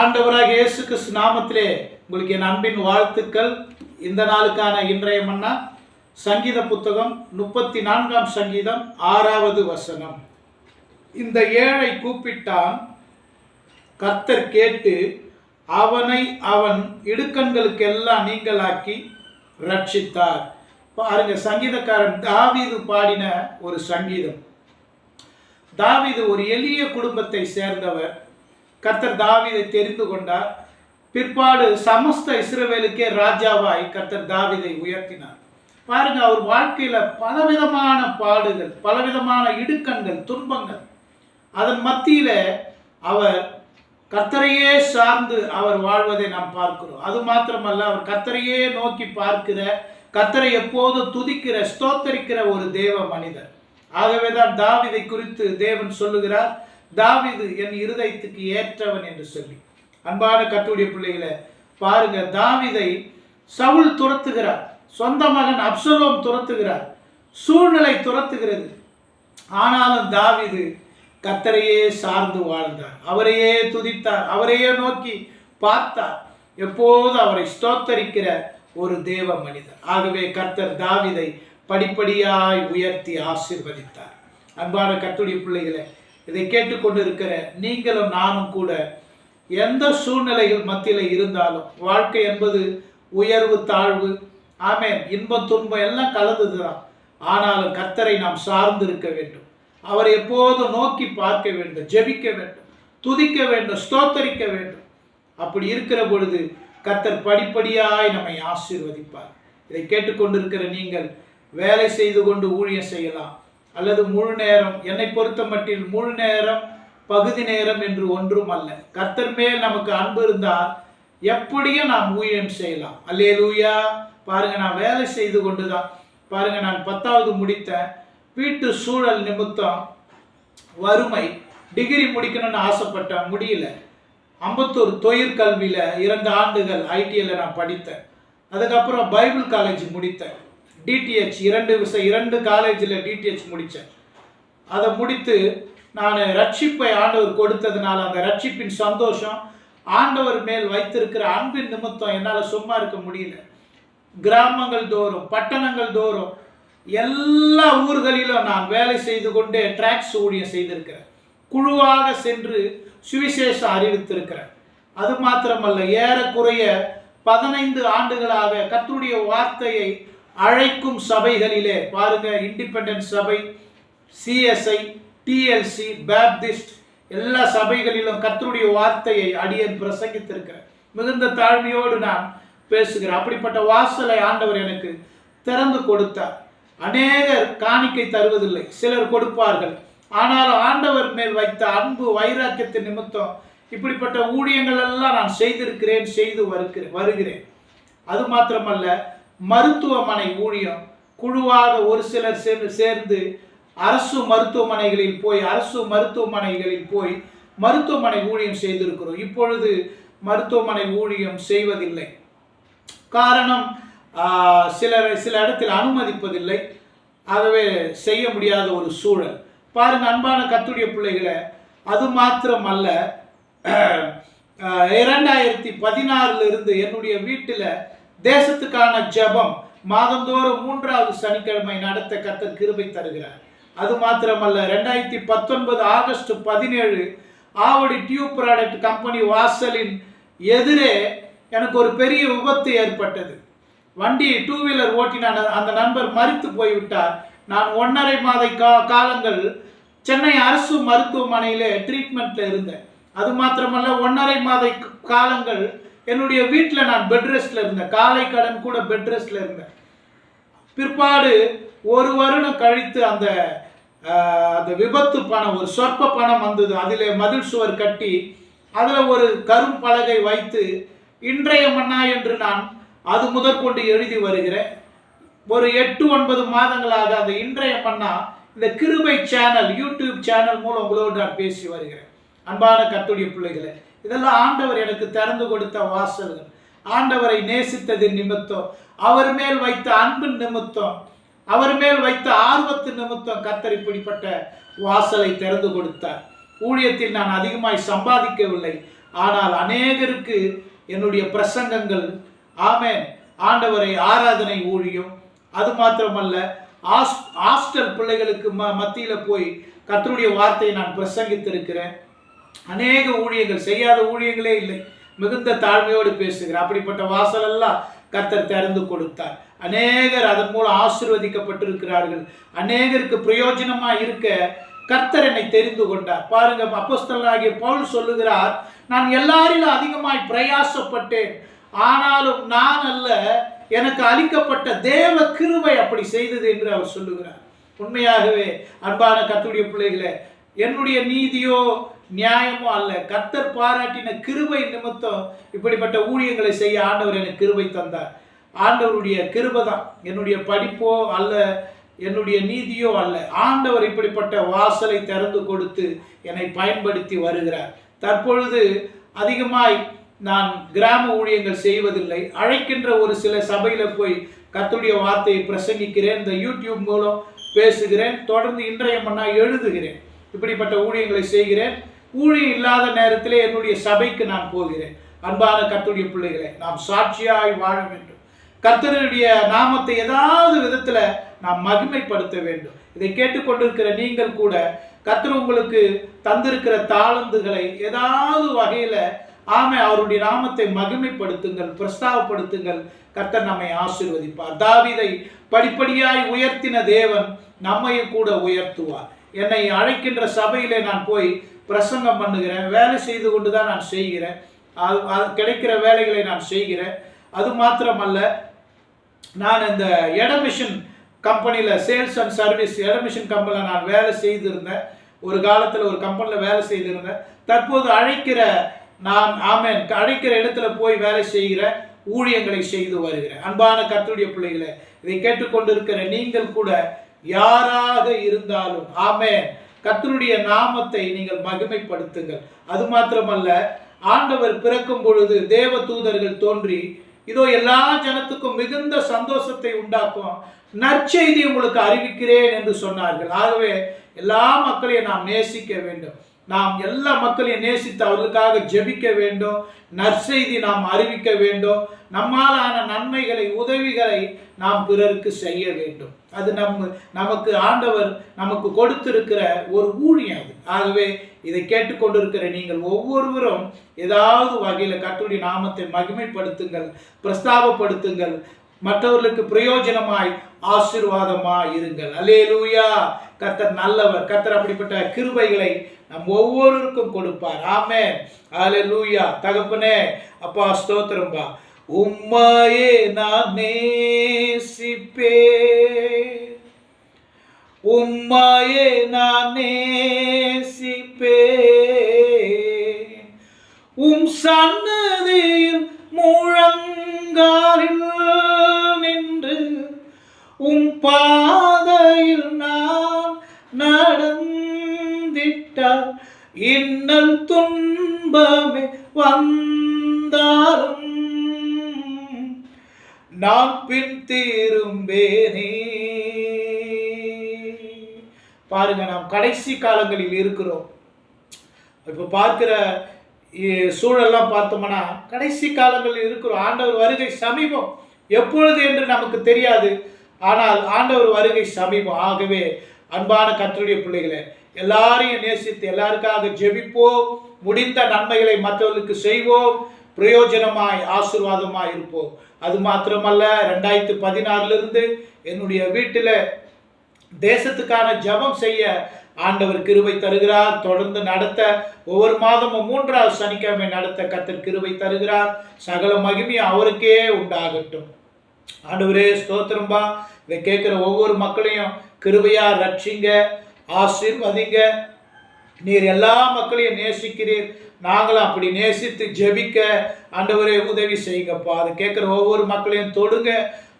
ஆண்டவராக இயேசு கிறிஸ்து நாமத்திலே உங்களுக்கு என் அன்பின் வாழ்த்துக்கள். இந்த நாளுக்கான இன்றைய மன்னா சங்கீத புத்தகம் முப்பத்தி நான்காம் சங்கீதம் ஆறாவது வசனம். இந்த ஏழை கூப்பிட்டான் கர்த்தர் கேட்டு அவனை அவன் இடுக்கண்களுக்கெல்லாம் நீங்களாக்கி ரட்சித்தார் பாருங்க சங்கீதக்காரன் தாவீது பாடின ஒரு சங்கீதம். தாவீது ஒரு எளிய குடும்பத்தை சேர்ந்தவர். கர்த்தர் தாவிதை தெரிந்து கொண்டார். பிற்பாடு சமஸ்த இஸ்ரவேலுக்கே ராஜாவாய் கர்த்தர் தாவிதை உயர்த்தினார். பாருங்க அவர் வாழ்க்கையில பலவிதமான பாடுகள் பலவிதமான இடுக்கண்கள் துன்பங்கள். அதன் மத்தியில அவர் கர்த்தரையே சார்ந்து அவர் வாழ்வதை நாம் பார்க்கிறோம். அது மாத்திரமல்ல அவர் கர்த்தரையே நோக்கி பார்க்கிற கர்த்தரை எப்போதும் துதிக்கிற ஸ்தோத்தரிக்கிற ஒரு தேவ மனிதர். ஆகவே தான் தாவிதை குறித்து தேவன் சொல்லுகிறார். தாவிது என் இருதயத்துக்கு ஏற்றவன் என்று சொல்லி. அன்பான கத்துடைய பிள்ளைகளை பாருங்க தாவிதை சவுல் துரத்துகிறார். சொந்த மகன் அப்சலோம் துரத்துகிறார். சூழ்நிலை துரத்துகிறது. ஆனாலும் தாவிது கத்தரையே சார்ந்து வாழ்ந்தார். அவரையே துதித்தார். அவரையே நோக்கி பார்த்தார். எப்போது அவரை ஸ்தோத்தரிக்கிற ஒரு தேவ மனிதர். ஆகவே கர்த்தர் தாவிதை படிப்படியாய் உயர்த்தி ஆசீர்வதித்தார். அன்பான கத்துடைய பிள்ளைகளை இதை கேட்டுக்கொண்டு இருக்கிற நீங்களும் நானும் கூட. எந்த சூழ்நிலையில் மத்தியில் இருந்தாலும் வாழ்க்கை என்பது உயர்வு தாழ்வு ஆமேன் இன்பம் துன்பம் எல்லாம் கலந்ததுதான். ஆனாலும் கர்த்தரை நாம் சார்ந்து இருக்க வேண்டும். அவரை எப்போதும் நோக்கி பார்க்க வேண்டும் ஜெபிக்க வேண்டும் துதிக்க வேண்டும் ஸ்தோத்தரிக்க வேண்டும். அப்படி இருக்கிற பொழுது கர்த்தர் படிப்படியாய் நம்மை ஆசீர்வதிப்பார். இதை கேட்டுக்கொண்டிருக்கிற நீங்கள் வேலை செய்து கொண்டு ஊழியம் செய்யலாம். அல்லது முழு நேரம் என்னை பொறுத்த மட்டில் முழு நேரம் பகுதி நேரம் என்று ஒன்றும் அல்ல. கர்த்தர் மேல் நமக்கு அன்பு இருந்தால் எப்படியும் நாம் ஊழியம் செய்யலாம். அல்லே லூயா பாருங்க நான் வேலை செய்து கொண்டு தான் பாருங்க நான் பத்தாவது முடித்தேன். வீட்டு சூழல் நிமித்தம் வறுமை. டிகிரி முடிக்கணும்னு ஆசைப்பட்டேன். முடியல. அம்பத்தூர் தொழிற்கல்வியில் இரண்டு ஆண்டுகள் ஐடியில் நான் படித்தேன். அதுக்கப்புறம் பைபிள் காலேஜ் முடித்தேன். டிடிஹெச் இரண்டு விஷயம் இரண்டு காலேஜில் டிடிஹெச் முடித்தேன் அதை முடித்து நான் ரட்சிப்பை ஆண்டவர் கொடுத்ததுனால அந்த ரட்சிப்பின் சந்தோஷம் ஆண்டவர் மேல் வைத்திருக்கிற அன்பின் நிமித்தம் என்னால் சும்மா இருக்க முடியல. கிராமங்கள் தோறும் பட்டணங்கள் தோறும் எல்லா ஊர்களிலும் நான் வேலை செய்து கொண்டே டிராக்ஸ் ஊழியம் செய்திருக்கிறேன். குழுவாக சென்று சுவிசேஷம் அறிவித்திருக்கிறேன். அது மாத்திரமல்ல ஏறக்குறைய பதினைந்து ஆண்டுகளாக கத்துடைய வார்த்தையை அழைக்கும் சபைகளிலே பாருங்க இண்டிபெண்டன்ட் சபை சிஎஸ்ஐ டிஎல்சி பேப்டிஸ்ட் எல்லா சபைகளிலும் கர்த்தருடைய வார்த்தையை அடியன் பிரசங்கித்திருக்கிறேன். மிகுந்த தாழ்மையோடு நான் பேசுகிறேன். அப்படிப்பட்ட வாசலை ஆண்டவர் எனக்கு திறந்து கொடுத்தார். அநேகர் காணிக்கை தருவதில்லை சிலர் கொடுப்பார்கள். ஆனால் ஆண்டவர் மேல் வைத்த அன்பு வைராக்கியத்தின் நிமித்தம் இப்படிப்பட்ட ஊழியங்கள் எல்லாம் நான் செய்திருக்கிறேன் செய்து வருகிறேன் வருகிறேன். அது மாத்திரமல்ல மருத்துவமனை ஊழியம் குழுவாக ஒரு சிலர் சேர்ந்து சேர்ந்து அரசு மருத்துவமனைகளில் போய் அரசு மருத்துவமனைகளில் போய் மருத்துவமனை ஊழியம் செய்திருக்கிறோம். இப்பொழுது மருத்துவமனை ஊழியம் செய்வதில்லை. காரணம் சிலர் சில இடத்தில் அனுமதிப்பதில்லை. ஆகவே செய்ய முடியாத ஒரு சூழல். பாருங்க அன்பான கத்துடைய பிள்ளைகளை அது மாத்திரம் அல்ல இரண்டாயிரத்தி பதினாறுல இருந்து என்னுடைய வீட்டில் தேசத்துக்கான ஜபம் மாதந்தோறும் மூன்றாவது சனிக்கிழமை நடத்த கத்தர் கிருபை தருகிறார். அது மாத்திரமல்ல ரெண்டாயிரத்தி பத்தொன்பது ஆகஸ்ட் பதினேழு ஆவடி டியூப் ப்ராடக்ட் கம்பெனி வாசலின் எதிரே எனக்கு ஒரு பெரிய விபத்து ஏற்பட்டது. வண்டி டூ வீலர் ஓட்டின அந்த நண்பர் மறித்து போய்விட்டார். நான் ஒன்றரை மாத கா காலங்கள் சென்னை அரசு மருத்துவமனையில் ட்ரீட்மெண்ட்டில் இருந்தேன். அது மாத்திரமல்ல ஒன்றரை மாத காலங்கள் என்னுடைய வீட்டில் நான் பெட் ரெஸ்ட்டில் இருந்தேன். காலை கடன் கூட பெட் ரெஸ்ட்டில் இருந்தேன். பிற்பாடு ஒரு வருடம் கழித்து அந்த அந்த விபத்து பணம் ஒரு சொற்ப பணம் வந்தது. அதில் மதில் சுவர் கட்டி அதில் ஒரு கரும் பலகை வைத்து இன்றைய மன்னா என்று நான் அது முதற்கொண்டு எழுதி வருகிறேன். ஒரு எட்டு ஒன்பது மாதங்களாக அந்த இன்றைய மன்னா இந்த கிருபை சேனல் யூடியூப் சேனல் மூலம் உங்களோடு நான் பேசி வருகிறேன். அன்பான கத்துடைய பிள்ளைகளை இதெல்லாம் ஆண்டவர் எனக்கு திறந்து கொடுத்த வாசல்கள். ஆண்டவரை நேசித்ததின் நிமித்தம் அவர் மேல் வைத்த அன்பின் நிமித்தம் அவர் மேல் வைத்த ஆர்வத்தின் நிமித்தம் கத்தர் இப்படிப்பட்ட வாசலை திறந்து கொடுத்தார். ஊழியத்தில் நான் அதிகமாய் சம்பாதிக்கவில்லை ஆனால் அநேகருக்கு என்னுடைய பிரசங்கங்கள் ஆமேன் ஆண்டவரை ஆராதனை ஊழியம். அது மாத்திரமல்ல ஹாஸ் ஹாஸ்டல் பிள்ளைகளுக்கு ம மத்தியில் போய் கத்தருடைய வார்த்தையை நான் பிரசங்கித்திருக்கிறேன். அநேக ஊழியங்கள் செய்யாத ஊழியங்களே இல்லை. மிகுந்த தாழ்மையோடு பேசுகிறார். அப்படிப்பட்ட வாசலெல்லாம் கர்த்தர் திறந்து கொடுத்தார். அநேகர் அதன் மூலம் ஆசிர்வதிக்கப்பட்டிருக்கிறார்கள். அநேகருக்கு பிரயோஜனமாக இருக்க கர்த்தர் என்னை தெரிந்து கொண்டார். பாருங்க அப்போஸ்தலராகிய பவுல் சொல்லுகிறார் நான் எல்லாரிலும் அதிகமாய் பிரயாசப்பட்டேன். ஆனாலும் நான் அல்ல எனக்கு அளிக்கப்பட்ட தேவ கிருவை அப்படி செய்தது என்று அவர் சொல்லுகிறார். உண்மையாகவே அன்பான கத்துடைய பிள்ளைகளை என்னுடைய நீதியோ நியாயமோ அல்ல. கர்த்தர் பாராட்டின கிருபை நிமித்தம் இப்படிப்பட்ட ஊழியங்களை செய்ய ஆண்டவர் எனக்கு கிருபை தந்தார். ஆண்டவருடைய கிருபை தான் என்னுடைய படிப்போ அல்ல என்னுடைய நீதியோ அல்ல. ஆண்டவர் இப்படிப்பட்ட வாசலை திறந்து கொடுத்து என்னை பயன்படுத்தி வருகிறார். தற்பொழுது அதிகமாய் நான் கிராம ஊழியங்கள் செய்வதில்லை. அழைக்கின்ற ஒரு சில சபையில் போய் கத்துடைய வார்த்தையை பிரசங்கிக்கிறேன். இந்த யூடியூப் மூலம் பேசுகிறேன். தொடர்ந்து இன்றைய மண்ணா எழுதுகிறேன். இப்படிப்பட்ட ஊழியங்களை செய்கிறேன். ஊழியம் இல்லாத நேரத்திலே என்னுடைய சபைக்கு நான் போகிறேன். அன்பான கத்துடைய பிள்ளைகளை நாம் சாட்சியாய் வாழ வேண்டும். கர்த்தருடைய நாமத்தை ஏதாவது விதத்தில் நாம் மகிமைப்படுத்த வேண்டும். இதை கேட்டுக்கொண்டிருக்கிற நீங்கள் கூட கர்த்தர் உங்களுக்கு தந்திருக்கிற தாளந்துகளை ஏதாவது வகையில ஆமை அவருடைய நாமத்தை மகிமைப்படுத்துங்கள் பிரஸ்தாவப்படுத்துங்கள். கர்த்தர் நம்மை ஆசிர்வதிப்பார். தாவிதை படிப்படியாய் உயர்த்தின தேவன் நம்மையும் கூட உயர்த்துவார். என்னை அழைக்கின்ற சபையிலே நான் போய் பிரசங்கம் பண்ணுகிறேன் வேலை செய்து கொண்டு தான் நான் செய்கிறேன் அது அது கிடைக்கிற வேலைகளை நான் செய்கிறேன். அது மாத்திரமல்ல நான் இந்த எடமிஷன் கம்பெனியில் சேல்ஸ் அண்ட் சர்வீஸ் எடமிஷன் கம்பெனியில் நான் வேலை செய்திருந்தேன். ஒரு காலத்தில் ஒரு கம்பெனியில் வேலை செய்திருந்தேன். தற்போது அழைக்கிற நான் ஆமேன் அழைக்கிற இடத்துல போய் வேலை செய்கிற ஊழியங்களை செய்து வருகிறேன். அன்பான கத்துடைய பிள்ளைகளை இதை கேட்டுக்கொண்டிருக்கிற நீங்கள் கூட யாராக இருந்தாலும் ஆமே கத்தருடைய நாமத்தை நீங்கள் மகிமைப்படுத்துங்கள். அது மாத்திரமல்ல ஆண்டவர் பிறக்கும் பொழுது தேவ தூதர்கள் தோன்றி இதோ எல்லா ஜனத்துக்கும் மிகுந்த சந்தோஷத்தை உண்டாக்கும் நற்செய்தி உங்களுக்கு அறிவிக்கிறேன் என்று சொன்னார்கள். ஆகவே எல்லா மக்களையும் நாம் நேசிக்க வேண்டும். நாம் எல்லா மக்களையும் நேசித்து அவர்களுக்காக ஜெபிக்க வேண்டும். நற்செய்தி நாம் அறிவிக்க வேண்டும். நம்மாலான நன்மைகளை உதவிகளை நாம் பிறருக்கு செய்ய வேண்டும். அது நம்ம நமக்கு ஆண்டவர் நமக்கு கொடுத்திருக்கிற ஒரு ஊழியம் அது. ஆகவே இதை கேட்டுக்கொண்டிருக்கிற நீங்கள் ஒவ்வொருவரும் ஏதாவது வகையில் கர்த்தருடைய நாமத்தை மகிமைப்படுத்துங்கள் பிரஸ்தாபப்படுத்துங்கள். மற்றவர்களுக்கு பிரயோஜனமாய் ஆசீர்வாதமாய் இருங்கள். அல்லேலூயா. கர்த்தர் நல்லவர் கர்த்தர் அப்படிப்பட்ட கிருபைகளை நம் ஒவ்வொருவருக்கும் கொடுப்பார். ஆமே அல்லேலூயா தகப்பனே அப்பா ஸ்தோத்திரம்பா. உம்மையே நான் நேசிப்பே உம்மையே நான் நேசிப்பே உம் சன்னதியில் முழங்காலில் நின்று உம் பாதையில் நான் நடந்திட்டால் இன்னல் துன்பமே வந்தாலும் நான் பின் திரும்பேனே. பாருங்க நாம் கடைசி காலங்களில் இருக்கிறோம். இப்போ பார்க்கிற சூழல்லாம் பார்த்தோம்னா கடைசி காலங்களில் இருக்கிறோம் ஆண்டவர் வருகை சமீபம் எப்பொழுது என்று நமக்கு தெரியாது. ஆனால் ஆண்டவர் வருகை சமீபம். ஆகவே அன்பான கத்தருடைய பிள்ளைகளே எல்லாரையும் நேசித்து எல்லாருக்காக ஜெபிப்போம். முடிந்த நன்மைகளை மற்றவர்களுக்கு செய்வோம். பிரயோஜனமாய் ஆசீர்வாதமாய் இருப்போம். அது மாத்திரமல்ல ரெண்டாயிரத்து பதினாறுலேருந்து என்னுடைய வீட்டில் தேசத்துக்கான ஜெபம் செய்ய ஆண்டவர் கிருபை தருகிறார். தொடர்ந்து நடத்த ஒவ்வொரு மாதமும் மூன்றாவது சனிக்கிழமை நடத்த கத்தர் கிருபை தருகிறார். சகல மகிமையும் அவருக்கே உண்டாகட்டும். ஆண்டவரே ஸ்தோத்திரம்பா. இதை கேட்குற ஒவ்வொரு மக்களையும் கிருபையா ரட்சிங்க ஆசீர்வதிங்க. நீர் எல்லா மக்களையும் நேசிக்கிறீர். நாங்களும் அப்படி நேசித்து ஜெபிக்க ஆண்டவரே உதவி செய்யுங்கப்பா. அது கேட்குற ஒவ்வொரு மக்களையும் தொடுங்க.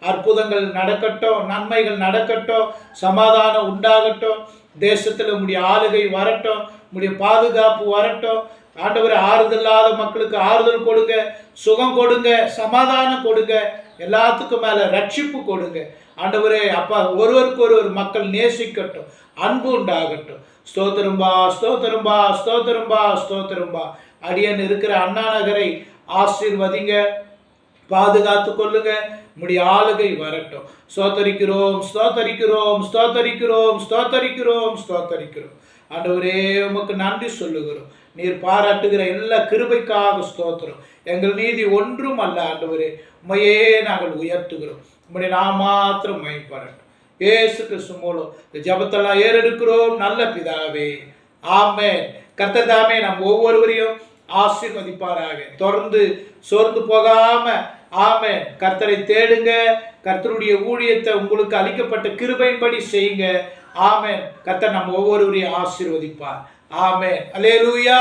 அற்புதங்கள் நடக்கட்டும் நன்மைகள் நடக்கட்டும் சமாதானம் உண்டாகட்டும். தேசத்தில் உங்களுடைய ஆளுகை வரட்டும் உங்களுடைய பாதுகாப்பு வரட்டும். ஆண்டவர் ஆறுதல் இல்லாத மக்களுக்கு ஆறுதல் கொடுங்க சுகம் கொடுங்க சமாதானம் கொடுங்க எல்லாத்துக்கும் மேல ரட்சிப்பு கொடுங்க. ஆண்டவரே அப்பா ஒருவருக்கு ஒருவர் மக்கள் நேசிக்கட்டும் அன்பு உண்டாகட்டும். ஸ்தோத்திரும்பா ஸ்தோத்திரும்பா ஸ்தோத்திரும்பா ஸ்தோத்திரும்பா அடியன் இருக்கிற அண்ணா நகரை ஆசீர்வதிங்க பாதுகாத்து கொள்ளுங்க முடிய ஆளுகை வரட்டும். ஸ்தோத்தரிக்கிறோம் ஸ்தோத்தரிக்கிறோம் ஸ்தோத்தரிக்கிறோம் ஸ்தோத்தரிக்கிறோம் ஸ்தோத்தரிக்கிறோம். ஆண்டவரே உமக்கு நன்றி சொல்லுகிறோம். நீர் பாராட்டுகிற எல்லா கிருபைக்காக ஸ்தோத்திரம். எங்கள் நீதி ஒன்றும் அல்ல ஆண்டவரே. உமையே நாங்கள் உயர்த்துகிறோம். உம்முடைய நான் மாத்திரம் மயப்படட்டும் ஏசு கிறிஸ்து மூலம் இந்த ஜபத்தெல்லாம் ஏறெடுக்கிறோம். நல்ல பிதாவே. ஆமே கர்த்தர் தாமே நம் ஒவ்வொருவரையும் ஆசீர்வதிப்பாராக. தொடர்ந்து சோர்ந்து போகாம ஆமே கர்த்தரை தேடுங்க. கர்த்தருடைய ஊழியத்தை உங்களுக்கு அளிக்கப்பட்ட கிருபையின்படி செய்யுங்க. ஆமென். கர்த்தர் நம்ம ஒவ்வொருவரையும் ஆசீர்வதிப்பார். ஆமென் அல்லேலூயா